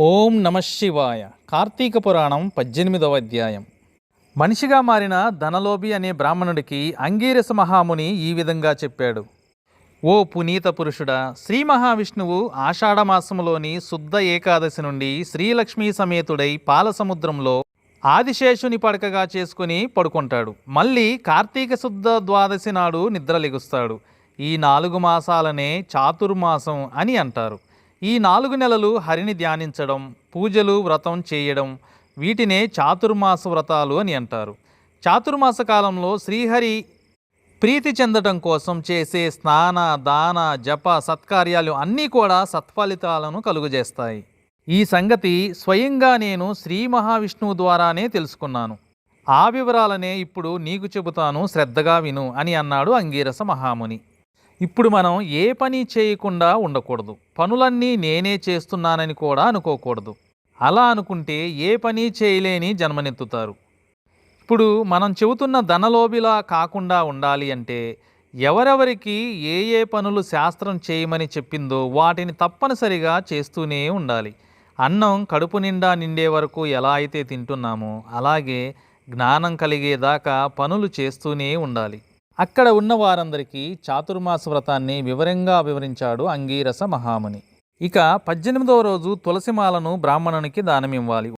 ఓం నమ శివాయ. కార్తీక పురాణం పద్దెనిమిదవ అధ్యాయం. మనిషిగా మారిన ధనలోభి అనే బ్రాహ్మణుడికి అంగీరస మహాముని ఈ విధంగా చెప్పాడు. ఓ పునీత పురుషుడా శ్రీ మహావిష్ణువు ఆషాఢమాసములోని శుద్ధ ఏకాదశి నుండి శ్రీలక్ష్మీ సమేతుడై పాలసముద్రంలో ఆదిశేషుని పడకగా చేసుకుని పడుకుంటాడు. మళ్ళీ కార్తీక శుద్ధ ద్వాదశి నాడు నిద్రలిగుస్తాడు ఈ నాలుగు మాసాలనే చాతుర్మాసం అని అంటారు. ఈ నాలుగు నెలలు హరిని ధ్యానించడం పూజలు వ్రతం చేయడం వీటినే చాతుర్మాస వ్రతాలు అని అంటారు. చాతుర్మాస కాలంలో శ్రీహరి ప్రీతి చెందటం కోసం చేసే స్నాన దాన జప సత్కార్యాలు అన్నీ కూడా సత్ఫలితాలను కలుగజేస్తాయి. ఈ సంగతి స్వయంగా నేను శ్రీ మహావిష్ణువు ద్వారానే తెలుసుకున్నాను. ఆ వివరాలనే ఇప్పుడు నీకు చెబుతాను శ్రద్ధగా విను అని అన్నాడు అంగీరస మహాముని. ఇప్పుడు మనం ఏ పని చేయకుండా ఉండకూడదు. పనులన్నీ నేనే చేస్తున్నానని కూడా అనుకోకూడదు. అలా అనుకుంటే ఏ పని చేయలేని జన్మనెత్తుతారు. ఇప్పుడు మనం చెబుతున్న ధనలోభిలా కాకుండా ఉండాలి అంటే ఎవరెవరికి ఏ ఏ పనులు శాస్త్రం చేయమని చెప్పిందో వాటిని తప్పనిసరిగా చేస్తూనే ఉండాలి. అన్నం కడుపు నిండా నిండే వరకు ఎలా అయితే తింటున్నామో అలాగే జ్ఞానం కలిగేదాకా పనులు చేస్తూనే ఉండాలి. అక్కడ ఉన్న వారందరికీ చాతుర్మాస వ్రతాన్ని వివరంగా వివరించాడు అంగీరస మహాముని. ఇక పద్దెనిమిదవ రోజు తులసిమాలను బ్రాహ్మణునికి దానమివ్వాలి.